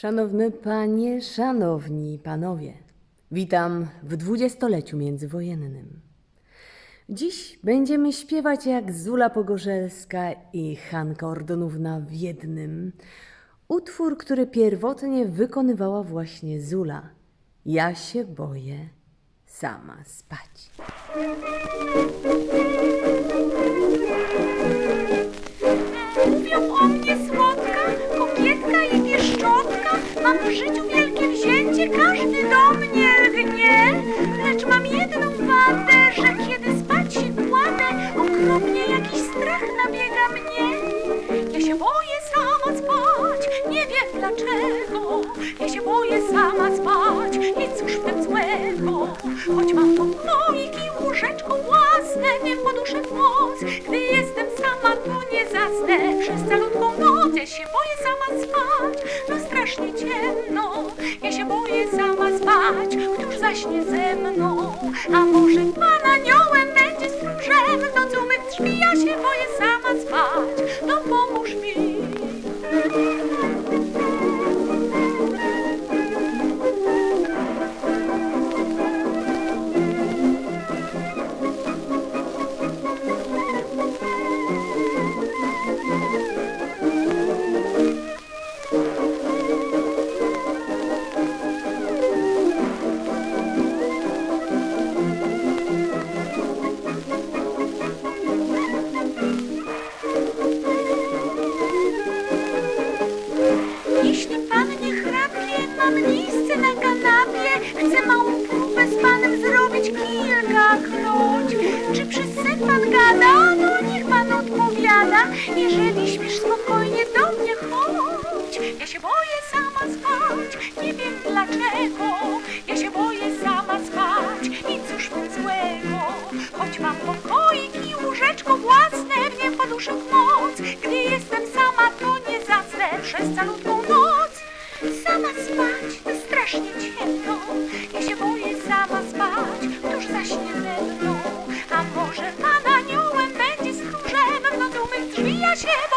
Szanowne panie, szanowni panowie, witam w dwudziestoleciu międzywojennym. Dziś będziemy śpiewać jak Zula Pogorzelska i Hanka Ordonówna w jednym. Utwór, który pierwotnie wykonywała właśnie Zula. Ja się boję sama spać. Się boję sama spać, nie wiem dlaczego. Ja się boję sama spać i cóż w tym złego. Choć mam pokoik i łóżeczko własne, nie poduszę noc. Gdy jestem sama, to nie zasnę przez calutką noc. Ja się boję sama spać, no strasznie ciemno. Ja się boję sama spać, któż zaśnie ze mną? A może pan aniołem będzie stróżem noc u mych drzwi? Jeśli pan nie chrapie, mam miejsce na kanapie. Chcę małą próbę z panem zrobić kilkakroć. Czy przez sen pan gada? No niech pan odpowiada. Jeżeli śpisz spokojnie, do mnie chodź. Ja się boję sama spać, nie wiem dlaczego. Ja się boję sama spać i cóż w złego. Choć mam pokoik i łóżeczko własne, w nie poduszę w. Gdy jestem sama, to nie przez calutką i'm worship.